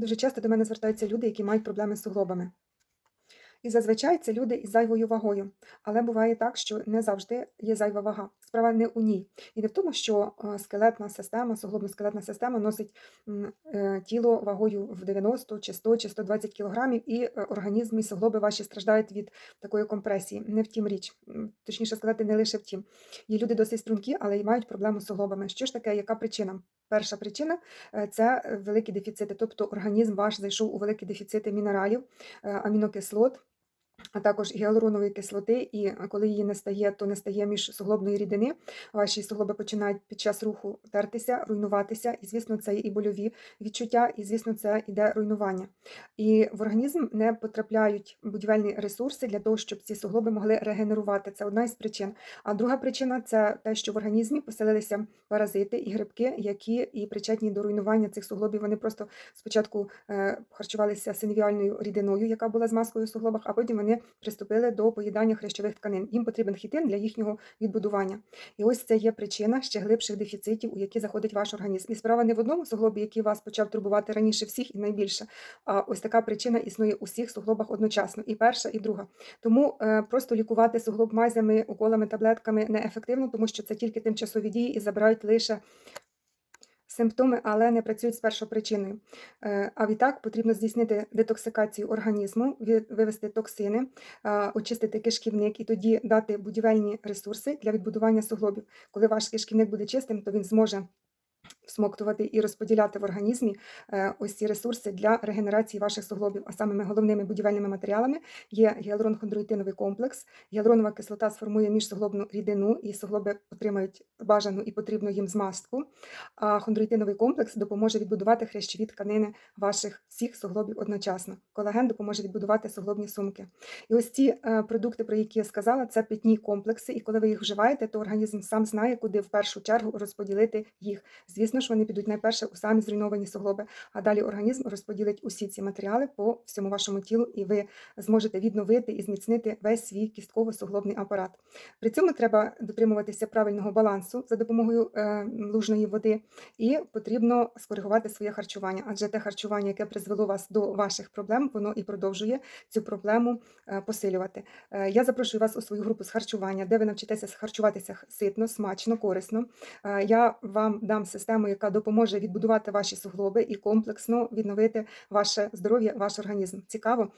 Дуже часто до мене звертаються люди, які мають проблеми з суглобами. І зазвичай це люди із зайвою вагою. Але буває так, що не завжди є зайва вага. Справа не у ній. І не в тому, що е, скелетна система, суглобно-скелетна система носить е, тіло вагою в 90 чи 100 чи 120 кілограмів, і е, організм і суглоби ваші страждають від такої компресії. Не в тім річ. Точніше сказати, не лише в тім. Є люди досить стрункі, але й мають проблему з суглобами. Що ж таке, яка причина? Перша причина е, це е, великі дефіцити, тобто організм ваш зайшов у великі дефіцити мінералів, е, амінокислот, а також гіалуронової кислоти, і е, коли її не стає, то не стає між суглобної рідини. Ваші суглоби починають під час руху тертися, руйнуватися, і, звісно, це і больові відчуття, і, звісно, це іде руйнування. І в організм не потрапляють будівельні ресурси для того, щоб ці суглоби могли регенерувати. Це одна із причин. А друга причина це те, що в організмі поселилися паразити і грибки, які і причетні до руйнування цих суглобів. Вони просто спочатку е, харчувалися синовіальною рідиною, яка була з маскою в суглобах, а потім вони приступили до поїдання хрящових тканин. Їм потрібен хітин для їхнього відбудування. І ось це є причина ще глибших дефіцитів, у які заходить ваш організм. І справа не в одному суглобі, який вас почав турбувати раніше всіх і найбільше. А ось така причина існує у всіх суглобах одночасно, і перша, і друга. Тому е, просто лікувати суглоб мазями, уколами, таблетками неефективно, тому що це тільки тимчасові дії і забирають лише. Симптоми, але не працюють з першопричиною. Е, А відтак потрібно здійснити детоксикацію організму, вивести токсини, очистити кишківник і тоді дати будівельні ресурси для відбудування суглобів. Коли ваш кишківник буде чистим, то він зможе всмоктувати і розподіляти в організмі е, ось ці ресурси для регенерації ваших суглобів. А самими головними будівельними матеріалами є гіалурон-хондроїтиновий комплекс. Гіалуронова кислота сформує міжсуглобну рідину, і суглоби отримають бажану і потрібну їм змастку. А хондроїтиновий комплекс допоможе відбудувати хрящові тканини ваших всіх суглобів одночасно. Колаген допоможе відбудувати суглобні сумки. І ось ці е, продукти, про які я сказала, це питні комплекси. І коли ви їх вживаєте, то організм сам знає, куди в першу чергу розподілити їх. Звісно ж, вони підуть найперше у самі зруйновані суглоби, а далі організм розподілить усі ці матеріали по всьому вашому тілу, і ви зможете відновити і зміцнити весь свій кістково-суглобний апарат. При цьому треба дотримуватися правильного балансу за допомогою е, лужної води, і потрібно скоригувати своє харчування, адже те харчування, яке призвело вас до ваших проблем, воно і продовжує цю проблему е, посилювати. Е, Я запрошую вас у свою групу з харчування, де ви навчитеся харчуватися ситно, смачно, корисно. Я вам дам систему, яка допоможе відбудувати ваші суглоби і комплексно відновити ваше здоров'я, ваш організм. Цікаво?